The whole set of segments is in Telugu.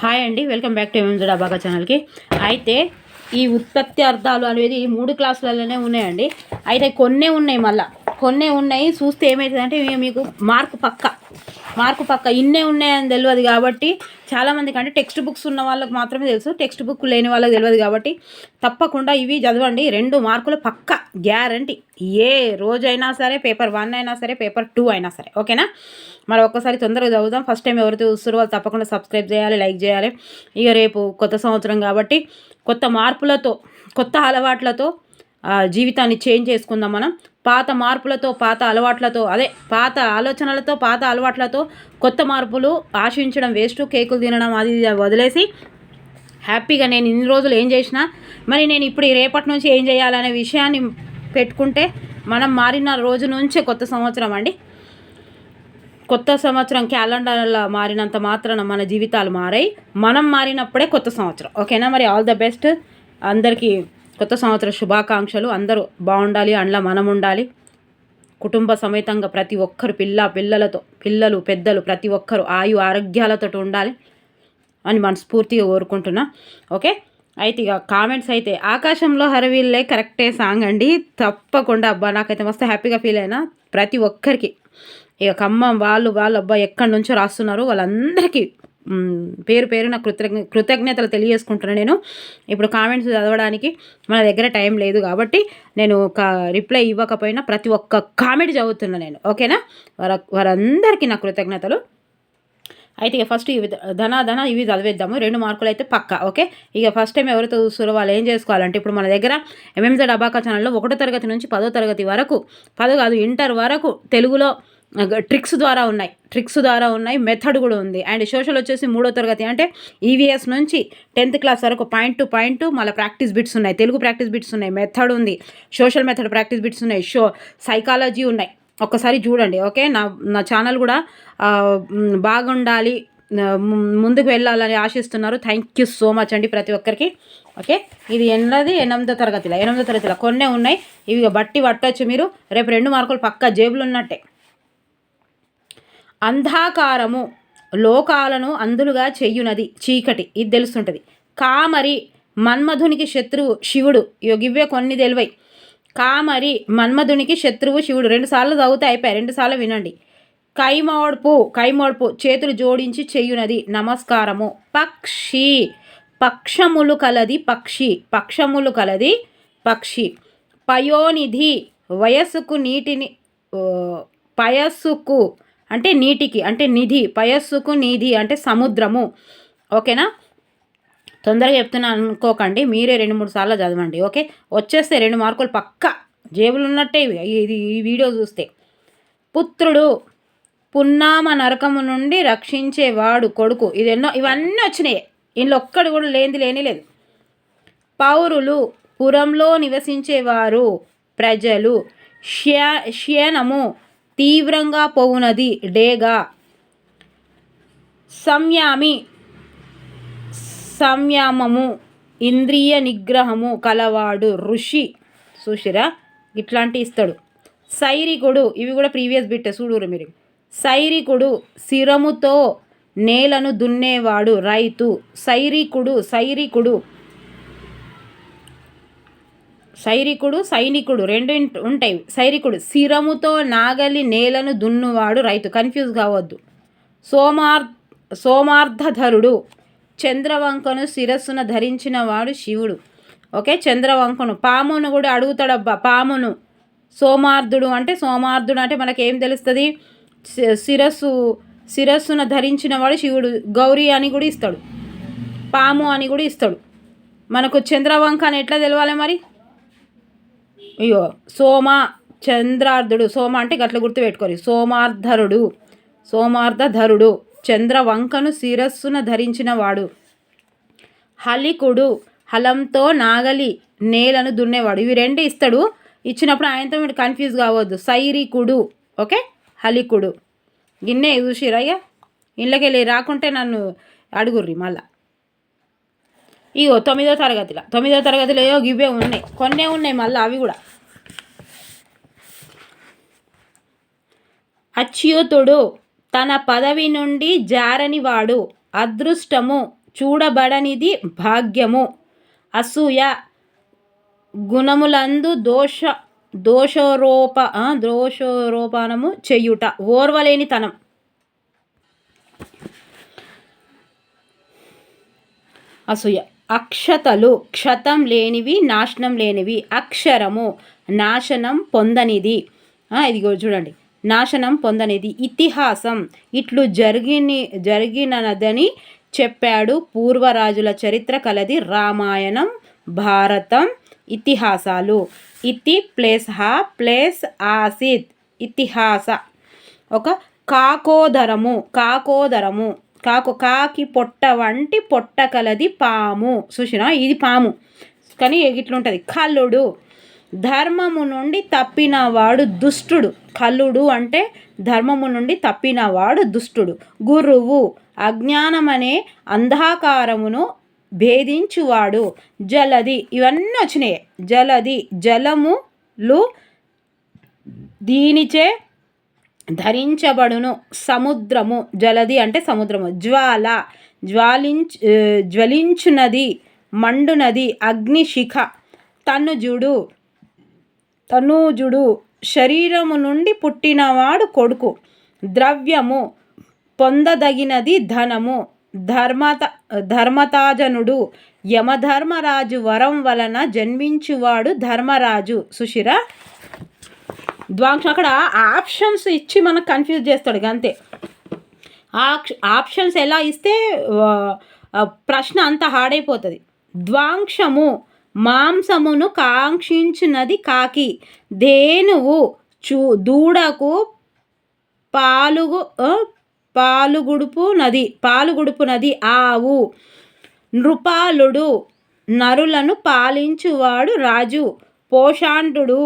హాయ్ అండి వెల్కమ్ బ్యాక్ టు ఎంఎంజెడ్ అబాగా ఛానల్కి. అయితే ఈ ఉత్పత్తి అర్థాలు అనేది మూడు క్లాసులలోనే ఉన్నాయండి. అయితే కొన్నే ఉన్నాయి మళ్ళీ. కొన్నే ఉన్నాయి చూస్తే ఏమవుతుందంటే మీకు మార్కు పక్క. మార్కు పక్క. ఇన్నే ఉన్నాయని తెలియదు కాబట్టి చాలామందికి అంటే టెక్స్ట్ బుక్స్ ఉన్న వాళ్ళకి మాత్రమే తెలుసు. టెక్స్ట్ బుక్ లేని వాళ్ళకి తెలియదు కాబట్టి తప్పకుండా ఇవి చదవండి. రెండు మార్కులు పక్క. గ్యారంటీ. ఏ రోజైనా సరే పేపర్ వన్ అయినా సరే పేపర్ టూ అయినా సరే. ఓకేనా? మరి ఒక్కసారి తొందరగా చదువుదాం. ఫస్ట్ టైం ఎవరైతే చూస్తారో వాళ్ళు తప్పకుండా సబ్స్క్రైబ్ చేయాలి లైక్ చేయాలి. ఇక రేపు కొత్త సంవత్సరం కాబట్టి కొత్త మార్పులతో కొత్త అలవాట్లతో ఆ, జీవితాన్ని చేంజ్ చేసుకుందాం మనం. పాత మార్పులతో పాత అలవాట్లతో అదే పాత ఆలోచనలతో పాత అలవాట్లతో కొత్త మార్పులు ఆశించడం వేస్ట్. కేకులు తినడం అది వదిలేసి హ్యాపీగా నేను ఇన్ని రోజులు ఏం చేసినా మరి నేను ఇప్పుడు ఈ రేపటి నుంచి ఏం చేయాలనే విషయాన్ని పెట్టుకుంటే మనం మారిన రోజు నుంచే కొత్త సంవత్సరం అండి. కొత్త సంవత్సరం క్యాలెండర్లో మారినంత మాత్రాన మన జీవితాలు మారాయి. మనం మారినప్పుడే కొత్త సంవత్సరం. ఓకేనా? మరి ఆల్ ద బెస్ట్. అందరికీ కొత్త సంవత్సర శుభాకాంక్షలు. అందరూ బాగుండాలి అందులో మనం ఉండాలి. కుటుంబ సమేతంగా ప్రతి ఒక్కరు పిల్ల పిల్లలతో పిల్లలు పెద్దలు ప్రతి ఒక్కరు ఆయు ఆరోగ్యాలతో ఉండాలి అని మనస్ఫూర్తిగా కోరుకుంటున్నా. ఓకే? అయితే ఇక కామెంట్స్ అయితే ఆకాశంలో హరవీళ్ళే కరెక్టే సాంగ్ అండి. తప్పకుండా అబ్బా నాకైతే మస్తు హ్యాపీగా ఫీల్ అయినా ప్రతి ఒక్కరికి. ఇక ఖమ్మం వాళ్ళు వాళ్ళు అబ్బా ఎక్కడి నుంచో రాస్తున్నారు. వాళ్ళందరికీ పేరు పేరున కృతజ్ఞ కృతజ్ఞతలు తెలియజేసుకుంటున్నాను నేను. ఇప్పుడు కామెంట్స్ చదవడానికి మన దగ్గర టైం లేదు కాబట్టి నేను ఒక రిప్లై ఇవ్వకపోయినా ప్రతి ఒక్క కామెంట్ చదువుతున్నాను నేను. ఓకేనా వార వారందరికీ నా కృతజ్ఞతలు. అయితే ఇక ఫస్ట్ ఇవి ధన ధన ఇవి చదివేద్దాము. రెండు మార్కులు అయితే పక్క. ఓకే ఇక ఫస్ట్ టైం ఎవరైతే చూస్తారో వాళ్ళు ఏం చేసుకోవాలంటే ఇప్పుడు మన దగ్గర ఎంఎంజెడ్ అబాకా ఛానల్లో ఒకటో తరగతి నుంచి పదో తరగతి వరకు పదో కాదు ఇంటర్ వరకు తెలుగులో ట్రిక్స్ ద్వారా ఉన్నాయి. ట్రిక్స్ ద్వారా ఉన్నాయి. మెథడ్ కూడా ఉంది. అండ్ సోషల్ వచ్చేసి మూడో తరగతి. అంటే ఈవీఎస్ నుంచి టెన్త్ క్లాస్ వరకు పాయింట్ టు పాయింట్ మళ్ళీ ప్రాక్టీస్ బిట్స్ ఉన్నాయి. తెలుగు ప్రాక్టీస్ బిట్స్ ఉన్నాయి. మెథడ్ ఉంది. సోషల్ మెథడ్ ప్రాక్టీస్ బిట్స్ ఉన్నాయి. షో సైకాలజీ ఉన్నాయి. ఒక్కసారి చూడండి. ఓకే? నా నా ఛానల్ కూడా బాగుండాలి. ముందుకు వెళ్ళాలని ఆశిస్తున్నారు. థ్యాంక్ యూ సో మచ్ అండి ప్రతి ఒక్కరికి. ఓకే? ఇది ఎన్నది? ఎనిమిదో తరగతిలో. ఎనిమిదో తరగతిలో. కొన్నే ఉన్నాయి. ఇవి బట్టి పట్టవచ్చు మీరు. రేపు రెండు మార్కులు పక్కా జేబులు ఉన్నట్టే. అంధాకారము లోకాలను అందులుగా చెయ్యునది చీకటి. ఇది తెలుస్తుంటుంది. కామరి మన్మధునికి శత్రువు శివుడు. ఇగో కొన్ని తెలివై. కామరి మన్మధునికి శత్రువు శివుడు. రెండుసార్లు చదివితే అయిపోయాయి. రెండుసార్లు వినండి. కైమోడ్పు కైమోడ్పు చేతులు జోడించి చెయ్యునది నమస్కారము. పక్షి. పక్షములు కలది పక్షి. పక్షములు కలది పక్షి. పయోనిధి వయస్సుకు నీటిని పయస్సుకు అంటే నీటికి అంటే నిధి పయస్సుకు నిధి అంటే సముద్రము. ఓకేనా? తొందరగా చెప్తున్నాను అనుకోకండి మీరే రెండు మూడు సార్లు చదవండి ఓకే? వచ్చేస్తే రెండు మార్కులు పక్క. జేబులు ఉన్నట్టే ఇది ఈ వీడియో చూస్తే. పుత్రుడు పున్నామ నరకము నుండి రక్షించేవాడు కొడుకు. ఇది ఎన్నో ఇవన్నీ వచ్చినాయి. ఇందులో ఒక్కడు కూడా లేనిది లేని లేదు. పౌరులు పురంలో నివసించేవారు ప్రజలు. శ్యా శ్యనము తీవ్రంగా పోవునది. డేగా. సంయామి సంయమము ఇంద్రియ నిగ్రహము కలవాడు ఋషి. చూసిరా? ఇట్లాంటి ఇస్తాడు. సైరికుడు ఇవి కూడా ప్రీవియస్ బిట్టే చూడురు మీరు. సైరికుడు శిరముతో నేలను దున్నేవాడు రైతు. సైరికుడు సైరికుడు శైరికుడు సైనికుడు రెండు ఉంటాయి. సైరికుడు శిరముతో నాగలి నేలను దున్నువాడు రైతు. కన్ఫ్యూజ్ కావద్దు. సోమార్ సోమార్థధరుడు చంద్రవంకను శిరస్సున ధరించినవాడు శివుడు. ఓకే? చంద్రవంకను. పామును కూడా అడుగుతాడబ్బా పామును. సోమార్థుడు అంటే సోమార్థుడు అంటే మనకేం తెలుస్తుంది? శిరస్సు శిరస్సున ధరించినవాడు శివుడు. గౌరీ అని కూడా ఇస్తాడు. పాము అని కూడా ఇస్తాడు. మనకు చంద్రవంక అని ఎట్లా తెలవాలి మరి? అయ్యో సోమ చంద్రార్ధుడు సోమ అంటే గట్ల గుర్తుపెట్టుకోరు సోమార్ధరుడు సోమార్ధధరుడు చంద్రవంకను శిరస్సున ధరించిన వాడు. హలికుడు హలంతో నాగలి నేలను దున్నేవాడు. ఇవి రెండు ఇస్తాడు. ఇచ్చినప్పుడు ఆయనతో మీరు కన్ఫ్యూజ్ కావద్దు. సైరికుడు ఓకే? హలికుడు. గిన్నె చూసిరా అయ్యా? ఇళ్ళకి వెళ్ళి రాకుంటే నన్ను అడుగుర్రి మళ్ళా. ఇగో తొమ్మిదో తరగతిలో. తొమ్మిదో తరగతిలో ఏవో ఇవే ఉన్నాయి. కొన్నే ఉన్నాయి మళ్ళీ అవి కూడా. అచ్యుతుడు తన పదవి నుండి జారనివాడు. అదృష్టము చూడబడనిది భాగ్యము. అసూయ గుణములందు దోష దోషారోప ఆ, దోషారోపణము చెయ్యుట ఓర్వలేనితనం. అసూయ. అక్షతలు క్షతం లేనివి నాశనం లేనివి అక్షరము నాశనం పొందనిది. ఇదిగో చూడండి. నాశనం పొందనిది ఇతిహాసం. ఇట్లు జరిగిని జరిగినదని చెప్పాడు పూర్వరాజుల చరిత్ర కలది రామాయణం భారతం ఇతిహాసాలు. ఇతి ప్లేస్ హా ప్లేస్ ఆసిత్ ఇతిహాస. ఒక కాకోదరము కాకోదరము. కాకు కాకి పొట్ట వంటి పొట్ట కలది పాము. చూసినా? ఇది పాము. కానీ ఇట్లుంటుంది. కల్లుడు. ధర్మము నుండి తప్పినవాడు దుష్టుడు. కల్లుడు అంటే ధర్మము నుండి తప్పినవాడు దుష్టుడు. గురువు అజ్ఞానమనే అంధకారమును భేదించువాడు. జలది. ఇవన్నీ వచ్చినాయి. జలది. జలములు దీనిచే ధరించబడును. సముద్రము జలది అంటే సముద్రము. జ్వాల జ్వాలించు జ్వలించునది మండునది అగ్నిశిఖ. తనుజుడు తనూజుడు శరీరము నుండి పుట్టినవాడు కొడుకు. ద్రవ్యము పొందదగినది ధనము. ధర్మత ధర్మతాజనుడు యమధర్మరాజు వరం వలన జన్మించువాడు ధర్మరాజు. సుశిర ద్వాంక్ష అక్కడ ఆప్షన్స్ ఇచ్చి మనకు కన్ఫ్యూజ్ చేస్తాడు అంతే ఆప్షన్స్ ఎలా ఇస్తే ప్రశ్న అంత హార్డ్ అయిపోతుంది ద్వాంక్షము మాంసమును కాంక్షించినది కాకి ధేనువు చూ దూడకు పాలుగు పాలుగుడుపు నది పాలుగుడుపు నది ఆవు నృపాలుడు నరులను పాలించువాడు రాజు పోషాంటుడు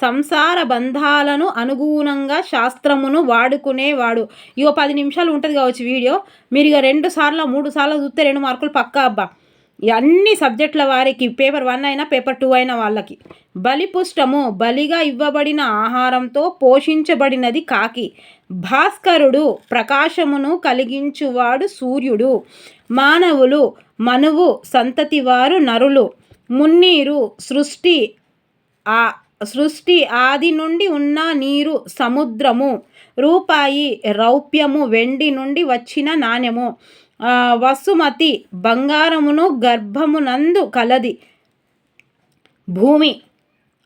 సంసార బంధాలను అనుగుణంగా శాస్త్రమును వాడుకునేవాడు. ఇగో పది నిమిషాలు ఉంటుంది కావచ్చు వీడియో. మీరు ఇక రెండు సార్లు మూడు సార్లు చూస్తే రెండు మార్కులు పక్కా అబ్బా. అన్ని సబ్జెక్టుల వారికి పేపర్ వన్ అయినా పేపర్ టూ అయినా వాళ్ళకి. బలిపుష్టము బలిగా ఇవ్వబడిన ఆహారంతో పోషించబడినది కాకి. భాస్కరుడు ప్రకాశమును కలిగించువాడు సూర్యుడు. మానవులు మనువు సంతతి వారు నరులు. మున్నీరు సృష్టి ఆ సృష్టి ఆది నుండి ఉన్న నీరు సముద్రము. రూపాయి రౌప్యము వెండి నుండి వచ్చిన నాణ్యము. వసుమతి బంగారమును గర్భమునందు కలది. భూమి.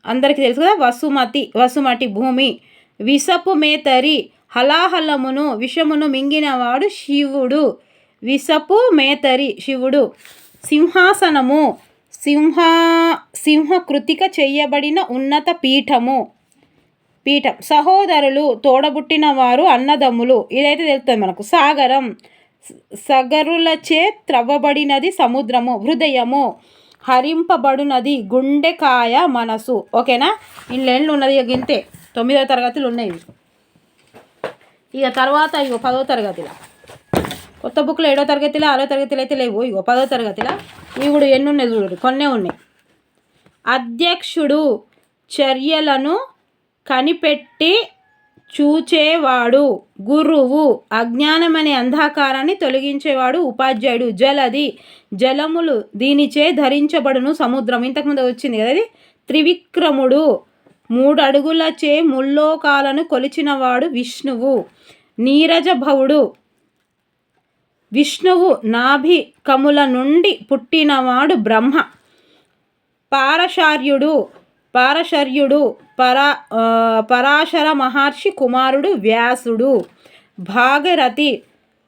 అందరికీ తెలుసు కదా వసుమతి వసుమటి భూమి. విషపు మేతరి హలాహలమును విషమును మింగినవాడు శివుడు. విసపు మేతరి శివుడు. సింహాసనము. సింహ సింహకృతిక చేయబడిన ఉన్నత పీఠము. పీఠం. సహోదరులు తోడబుట్టిన వారు అన్నదమ్ములు. ఇదైతే తెలుస్తుంది మనకు. సాగరం. సగరులచే త్రవ్వబడినది సముద్రము హృదయము. హరింపబడునది గుండెకాయ మనసు. ఓకేనా? ఇన్లేళ్ళు ఉన్నది ఇక ఇంతే తొమ్మిదవ తరగతులు ఉన్నాయి ఇక తర్వాత ఇగో పదో తరగతిలో. కొత్త బుక్లు ఏడో తరగతిలో ఆరో తరగతిలో అయితే లేవు. ఇగో పదో తరగతిలో. ఇవి కూడా ఎన్ని ఉన్నాయి చూడు కొన్నే ఉన్నాయి. అధ్యక్షుడు చర్యలను కనిపెట్టి చూచేవాడు. గురువు అజ్ఞానమనే అంధకారాన్ని తొలగించేవాడు. ఉపాధ్యాయుడు జలది. జలములు దీనిచే ధరించబడును సముద్రం. ఇంతకుముందు వచ్చింది కదా అది త్రివిక్రముడు. మూడు అడుగులచే ముల్లోకాలను కొలిచినవాడు విష్ణువు. నీరజభవుడు. విష్ణువు నాభి కముల నుండి పుట్టినవాడు బ్రహ్మ. పారశార్యుడు పారశర్యుడు పరా పరాశర మహర్షి కుమారుడు వ్యాసుడు. భాగరథి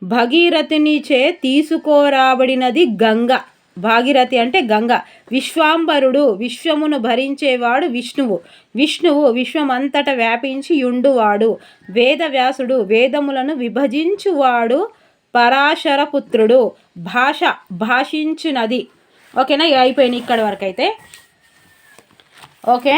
భగీరథునిచే తీసుకోరాబడినది గంగ. భాగీరథి అంటే గంగ. విశ్వాంబరుడు విశ్వమును భరించేవాడు విష్ణువు. విష్ణువు విశ్వమంతట వ్యాపించి యుండువాడు. వేదవ్యాసుడు వేదములను విభజించువాడు పరాశరపుత్రుడు భాష భాషించునది. ఓకేనా? ఇక అయిపోయినాయి ఇక్కడి వరకు అయితే ఓకే?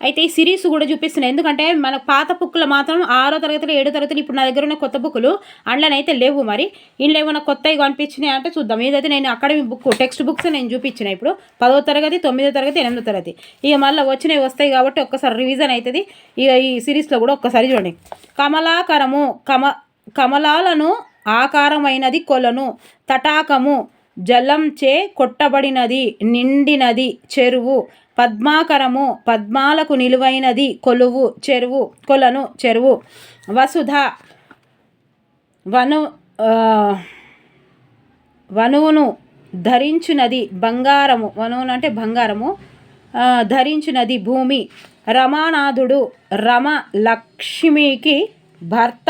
అయితే ఈ సిరీస్ కూడా చూపిస్తున్నాయి. ఎందుకంటే మన పాత బుక్లు మాత్రం ఆరో తరగతిలో ఏడో తరగతిలో ఇప్పుడు నా దగ్గర ఉన్న కొత్త బుక్లు అందులోనైతే లేవు మరి. ఇంట్లో ఏమైనా కొత్తవి కనిపించినాయి అంటే చూద్దాం. ఏదైతే నేను అకాడమీ బుక్ టెక్స్ట్ బుక్స్ నేను చూపించిన ఇప్పుడు పదో తరగతి తొమ్మిదో తరగతి ఎనిమిదో తరగతి. ఇక మళ్ళీ వచ్చినవి వస్తాయి కాబట్టి ఒక్కసారి రివిజన్ అవుతుంది. ఇక ఈ సిరీస్లో కూడా ఒక్కసారి చూడండి. కమలాకరము కమ కమలాలను ఆకారమైనది కొలను తటాకము జలంచే కొట్టబడినది నిండినది చెరువు పద్మాకరము పద్మాలకు నిలువైనది కొలువు చెరువు కొలను చెరువు. వసుధ వను వనువును ధరించునది బంగారము వనువును అంటే బంగారము ధరించినది భూమి. రమానాథుడు రమ లక్ష్మికి భర్త.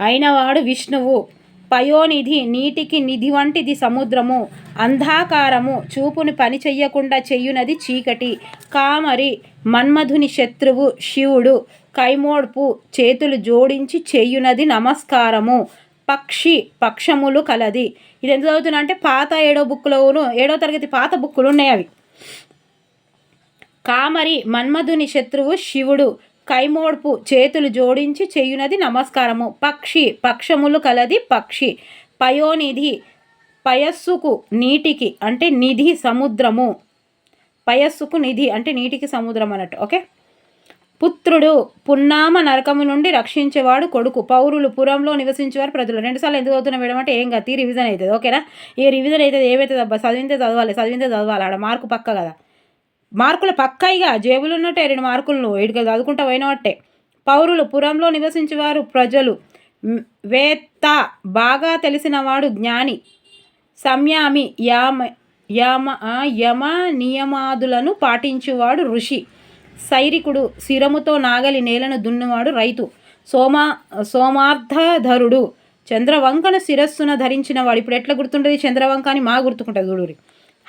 అయినవాడు విష్ణువు. పయోనిధి నీటికి నిధి వంటిది సముద్రము. అంధాకారము చూపుని పని చెయ్యకుండా చెయ్యునది చీకటి. కామరి మన్మధుని శత్రువు శివుడు. కైమోడ్పు చేతులు జోడించి చెయ్యునది నమస్కారము. పక్షి పక్షములు కలది. ఇది ఎంత చదువుతున్నా అంటే పాత ఏడో బుక్లోను ఏడో తరగతి పాత బుక్కులు ఉన్నాయి అవి. కామరి మన్మధుని శత్రువు శివుడు. కైమోడ్పు చేతులు జోడించి చేయునది నమస్కారము. పక్షి పక్షములు కలది పక్షి. పయోనిధి పయస్సుకు నీటికి అంటే నిధి సముద్రము. పయస్సుకు నిధి అంటే నీటికి సముద్రం అన్నట్టు ఓకే? పుత్రుడు పున్నామ నరకము నుండి రక్షించేవాడు కొడుకు. పౌరులు పురంలో నివసించేవారు ప్రజలు. రెండుసార్లు ఎందుకు అవుతున్న వేయడం అంటే ఏం గతి రివిజన్ అవుతుంది ఓకేనా? ఏ రివిజన్ అయితే ఏమైతుంది అబ్బా? చదివితే చదవాలి చదివితే చదవాలి ఆడ మార్కు పక్క కదా. మార్కులు పక్కాయిగా జేబులు ఉన్నట్టే రెండు మార్కులను ఇటుక చదువుకుంటా పోయినట్టే పౌరులు పురంలో నివసించేవారు ప్రజలు. వేత్త బాగా తెలిసినవాడు జ్ఞాని. సంయామి యామ యమ యమ నియమాదులను పాటించువాడు ఋషి. సైరికుడు శిరముతో నాగలి నేలను దున్నువాడు రైతు. సోమా సోమార్థధరుడు చంద్రవంకను శిరస్సున ధరించిన వాడు ఇప్పుడు ఎట్లా గుర్తుంటుంది చంద్రవంక అని మా గుర్తుకుంటుంది చూడురి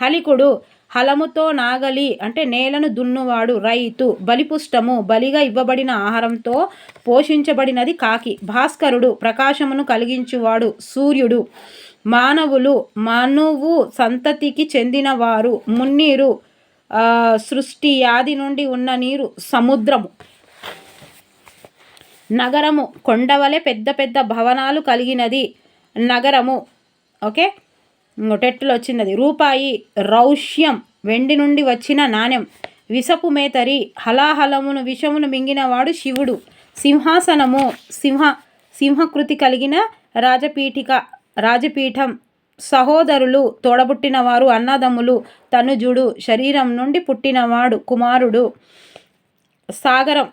హలికుడు హలముతో నాగలి అంటే నేలను దున్నువాడు రైతు. బలిపుష్టము బలిగా ఇవ్వబడిన ఆహారంతో పోషించబడినది కాకి. భాస్కరుడు ప్రకాశమును కలిగించువాడు సూర్యుడు. మానవులు మనువు సంతతికి చెందినవారు. మున్నీరు సృష్టి యాది నుండి ఉన్న నీరు సముద్రము. నగరము కొండవలే పెద్ద పెద్ద భవనాలు కలిగినది నగరము. ఓకే? టెట్టులో వచ్చినది రూపాయి రౌష్యం వెండి నుండి వచ్చిన నాణ్యం విషపు మేతరి హలాహలమును విషమును మింగినవాడు శివుడు. సింహాసనము సింహ సింహకృతి కలిగిన రాజపీఠిక రాజపీఠం. సహోదరులు తోడబుట్టినవారు అన్నదమ్ములు తనుజుడు శరీరం నుండి పుట్టినవాడు కుమారుడు. సాగరం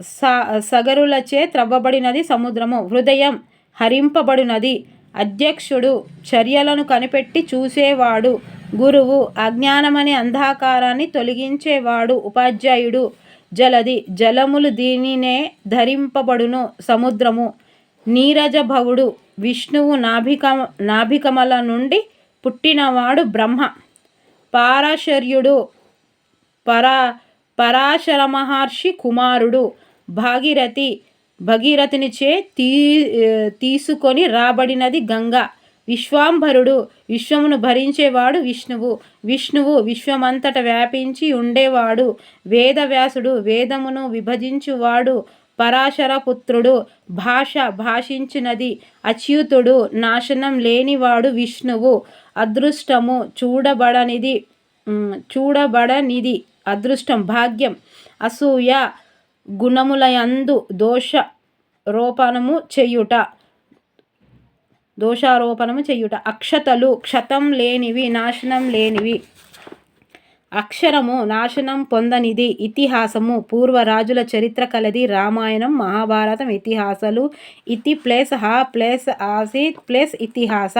సా సగరులచే త్రవ్వబడినది సముద్రము. హృదయం హరింపబడినది. అధ్యక్షుడు చర్యలను కనిపెట్టి చూసేవాడు. గురువు అజ్ఞానమనే అంధాకారాన్ని తొలగించేవాడు ఉపాధ్యాయుడు. జలది జలములు దీనినే ధరింపబడును సముద్రము. నీరజభవుడు విష్ణువు నాభిక నాభికమల నుండి పుట్టినవాడు బ్రహ్మ. పారాశర్యుడు పరా పరాశర మహర్షి కుమారుడు. భాగీరథి భగీరథునిచే తీ తీసుకొని రాబడినది గంగ. విశ్వాంభరుడు విశ్వమును భరించేవాడు విష్ణువు. విష్ణువు విశ్వమంతట వ్యాపించి ఉండేవాడు. వేదవ్యాసుడు వేదమును విభజించువాడు. పరాశర పుత్రుడు భాష భాషించినది. అచ్యుతుడు నాశనం లేనివాడు విష్ణువు. అదృష్టము చూడబడనిది చూడబడనిది. అదృష్టం భాగ్యం. అసూయ గుణములయందు దోష రోపణము చెయ్యుట దోషారోపణము చెయ్యుట అక్షతలు క్షతం లేనివి నాశనం లేనివి. అక్షరము నాశనం పొందనిది. ఇతిహాసము పూర్వరాజుల చరిత్ర కలది. రామాయణం మహాభారతం ఇతిహాసాలు. ఇతి ప్లస్ హా ప్లస్ ఆసిత్ ప్లస్ ఇతిహాస.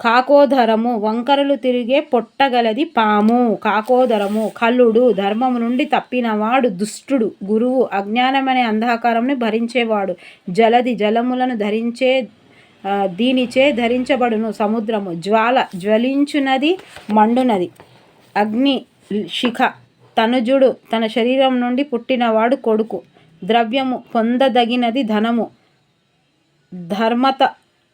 కాకోధరము వంకరలు తిరిగే పొట్టగలది పాము. కాకోధరము కల్లుడు ధర్మము నుండి తప్పినవాడు దుష్టుడు. గురువు అజ్ఞానమనే అంధకారంని భరించేవాడు. జలది జలములను ధరించే దీనిచే ధరించబడును సముద్రము. జ్వాల జ్వలించునది మండునది. అగ్ని శిఖ తనుజుడు తన శరీరం నుండి పుట్టినవాడు కొడుకు. ద్రవ్యము పొందదగినది ధనము. ధర్మత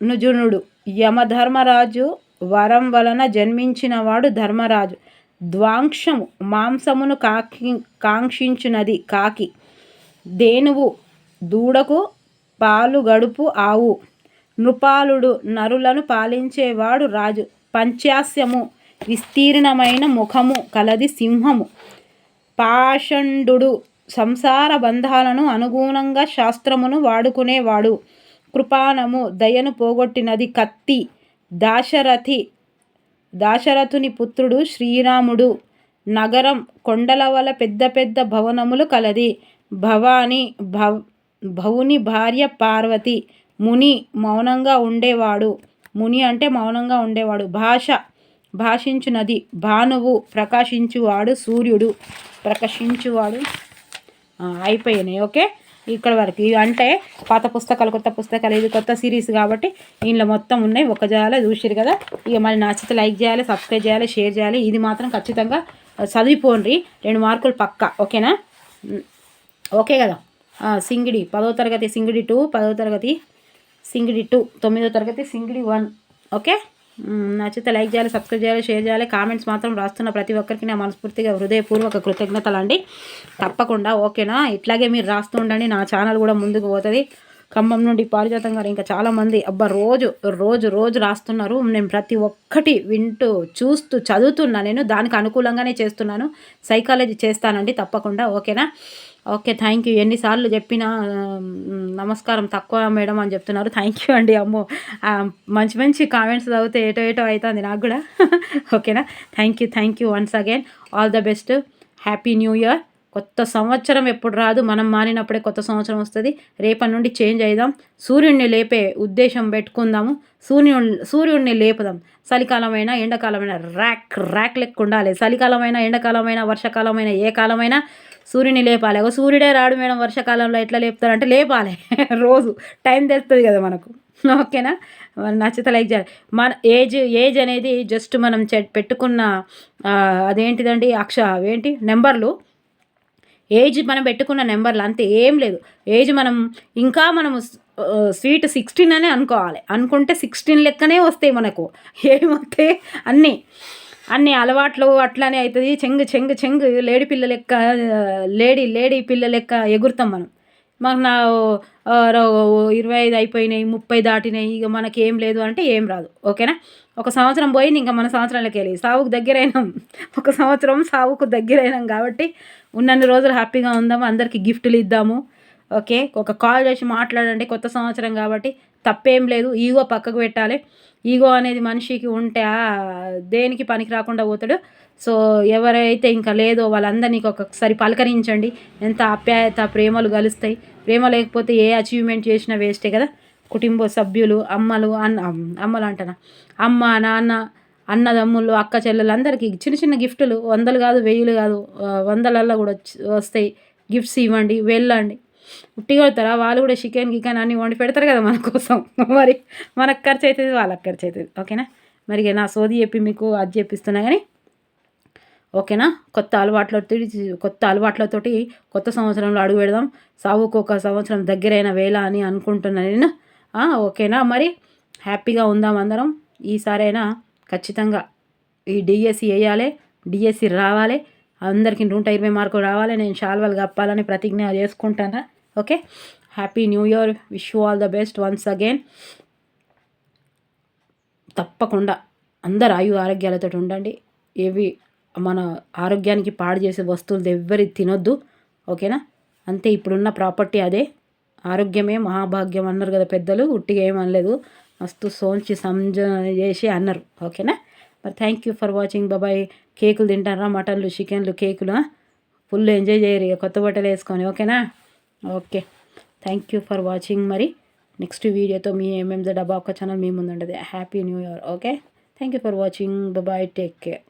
నుజునుడు యమధర్మరాజు వరం వలన జన్మించినవాడు ధర్మరాజు. ద్వాంక్షము మాంసమును కాకి కాంక్షించునది కాకి. దేనువు దూడకు పాలు గడుపు ఆవు. నృపాలుడు నరులను పాలించేవాడు రాజు. పంచాస్యము విస్తీర్ణమైన ముఖము కలది సింహము. పాషండు సంసార బంధాలను అనుగుణంగా శాస్త్రమును వాడుకునేవాడు. కృపానము దయను పోగొట్టినది కత్తి. దాశరథి దాశరథుని పుత్రుడు శ్రీరాముడు. నగరం కొండల వల పెద్ద పెద్ద భవనములు కలది. భవాని భవ్ భవుని భార్య పార్వతి. ముని మౌనంగా ఉండేవాడు. ముని అంటే మౌనంగా ఉండేవాడు. భాష భాషించునది. భానువు ప్రకాశించువాడు సూర్యుడు. ప్రకాశించువాడు అయిపోయినాయి. ఓకే? ఇక్కడ వరకు. ఇవి అంటే పాత పుస్తకాలు కొత్త పుస్తకాలు ఇది కొత్త సిరీస్ కాబట్టి దీనిలో మొత్తం ఉన్నాయి. ఒక జాల చూసిరు కదా? ఇక మళ్ళీ నచ్చితే లైక్ చేయాలి సబ్స్క్రైబ్ చేయాలి షేర్ చేయాలి. ఇది మాత్రం ఖచ్చితంగా చదివిపోండి. రెండు మార్కులు పక్క. ఓకేనా? ఓకే కదా? సింగిడి. పదో తరగతి సింగిడి టూ పదో తరగతి సింగిడి టూ తొమ్మిదో తరగతి సింగిడి వన్. ఓకే? నచ్చితే లైక్ చేయాలి సబ్స్క్రైబ్ చేయాలి షేర్ చేయాలి. కామెంట్స్ మాత్రం రాస్తున్న ప్రతి ఒక్కరికి నా మనస్ఫూర్తిగా హృదయపూర్వక కృతజ్ఞతలు అండి తప్పకుండా ఓకేనా? ఇట్లాగే మీరు రాస్తూ ఉండండి నా ఛానల్ కూడా ముందుకు పోతుంది. ఖమ్మం నుండి పారిజాతం గారు ఇంకా చాలామంది అబ్బా రోజు రోజు రోజు రాస్తున్నారు. నేను ప్రతి ఒక్కటి వింటూ చూస్తూ చదువుతున్నా. నేను దానికి అనుకూలంగానే చేస్తున్నాను. సైకాలజీ చేస్తానండి తప్పకుండా. ఓకేనా? Okay thank you. ఎన్నిసార్లు చెప్పినా నమస్కారం తక్కువ మేడం అని చెప్తున్నారు. థ్యాంక్ యూ అండి అమ్మో. మంచి మంచి కామెంట్స్ చదివితే ఏటో ఏటో అవుతుంది నాకు కూడా. ఓకేనా? Thank you thank you once again. All the best. Happy new year. కొత్త సంవత్సరం ఎప్పుడు రాదు మనం మానినప్పుడే కొత్త సంవత్సరం వస్తుంది. రేపటి నుండి చేంజ్ అయిదాం. సూర్యుడిని లేపే ఉద్దేశం పెట్టుకుందాము. సూర్యుని సూర్యుడిని లేపుదాం. చలికాలమైనా ఎండాకాలమైనా ర్యాక్ ర్యాక్ లెక్క ఉండాలి. చలికాలమైనా ఎండాకాలమైనా వర్షాకాలమైనా ఏ కాలమైనా సూర్యుని లేపాలి. ఒక సూర్యుడే రాడు మేడం వర్షాకాలంలో ఎట్లా లేపుతారంటే లేపాలి. రోజు టైం తెలుస్తుంది కదా మనకు. ఓకేనా? నచ్చితే లైక్ చేయాలి. మన ఏజ్ ఏజ్ అనేది జస్ట్ మనం పెట్టుకున్న అదేంటిదండి అక్ష ఏంటి? నెంబర్లు. ఏజ్ మనం పెట్టుకున్న నెంబర్లు అంతే ఏం లేదు. ఏజ్ మనం ఇంకా మనము స్వీట్ సిక్స్టీన్ అనే అనుకోవాలి. అనుకుంటే సిక్స్టీన్ లెక్కనే వస్తాయి మనకు. ఏమొస్తాయి? అన్నీ. అన్ని అలవాట్లు అట్లానే అవుతుంది చెంగు చెంగు చెంగు లేడీ పిల్ల లెక్క లేడీ లేడీ పిల్ల లెక్క ఎగురుతాం మనం. మాకు నా ఇరవై ఐదు అయిపోయినాయి ముప్పై దాటినాయి ఇక మనకి ఏం లేదు అంటే ఏం రాదు. ఓకేనా? ఒక సంవత్సరం పోయింది ఇంకా మన సంవత్సరాలకి వెళ్ళి సావుకు దగ్గరైనాం. ఒక సంవత్సరం సావుకు దగ్గరైనాం కాబట్టి ఉన్నన్ని రోజులు హ్యాపీగా ఉందాము అందరికీ గిఫ్ట్లు ఇద్దాము ఓకే? ఒక కాల్ చేసి మాట్లాడండి కొత్త సంవత్సరం కాబట్టి తప్పేం లేదు ఈగో పక్కకు పెట్టాలి. ఈగో అనేది మనిషికి ఉంటే దేనికి పనికి రాకుండా పోతాడు. సో ఎవరైతే ఇంకా లేదో వాళ్ళందరినీ ఒకసారి పలకరించండి. ఎంత ఆప్యాయత ప్రేమలు కలుస్తాయి ప్రేమ లేకపోతే ఏ అచీవ్మెంట్ చేసినా వేస్టే కదా. కుటుంబ సభ్యులు అమ్మలు అన్న అమ్మలు అంటనా? అమ్మ నాన్న అన్నదమ్ముళ్ళు అక్క చెల్లెలు అందరికీ చిన్న చిన్న గిఫ్టులు వందలు కాదు వెయ్యిలు కాదు వందలల్లో కూడా వస్తాయి. గిఫ్ట్స్ ఇవ్వండి వెళ్ళండి. ఉట్టి కొడతారా? వాళ్ళు కూడా చికెన్ గికెన్ అన్నీ వండి పెడతారు కదా మన కోసం. మరి మనకు ఖర్చు అవుతుంది వాళ్ళకి ఖర్చు అవుతుంది ఓకేనా? మరి నా సోది చెప్పి మీకు అది చెప్పిస్తున్నా కానీ ఓకేనా? కొత్త అలవాట్లతో కొత్త అలవాట్లతోటి కొత్త సంవత్సరంలో అడుగు పెడదాం. సాగుకు ఒక సంవత్సరం దగ్గరైన వేళ అని అనుకుంటున్నాను నేను. ఓకేనా? మరి హ్యాపీగా ఉందాం అందరం. ఈసారైనా ఖచ్చితంగా ఈ డిఎస్సి వేయాలి డిఎస్సి రావాలి అందరికీ నూట ఇరవై మార్కులు రావాలి నేను శాల్వాలు కప్పాలని ప్రతిజ్ఞ చేసుకుంటాను? Okay? Happy new year wish you all the best once again తప్పకుండా అందరు ఆయు ఆరోగ్యాలతో ఉండండి. ఏవి మన ఆరోగ్యానికి పాడు చేసే వస్తువులు ఎవ్వరి తినొద్దు. ఓకేనా? అంతే ఇప్పుడున్న ప్రాపర్టీ అదే. ఆరోగ్యమే మహాభాగ్యం అన్నారు కదా పెద్దలు ఉట్టిగా ఏమనలేదు మస్తు సోంచి సంజ చేసి అన్నారు. ఓకేనా? మరి థ్యాంక్ యూ ఫర్ వాచింగ్ బాబాయ్ కేకులు తింటారా? మటన్లు చికెన్లు కేకులు? ఫుల్ ఎంజాయ్ చేయరు కొత్త బట్టలు వేసుకొని. ఓకేనా? Okay. Thank you for watching మరి నెక్స్ట్ వీడియోతో మీ ఎంఎంజెడ్ డబ్బా ఒక ఛానల్ మీ ముందు ఉండదు happy new year okay? Thank you for watching bye take care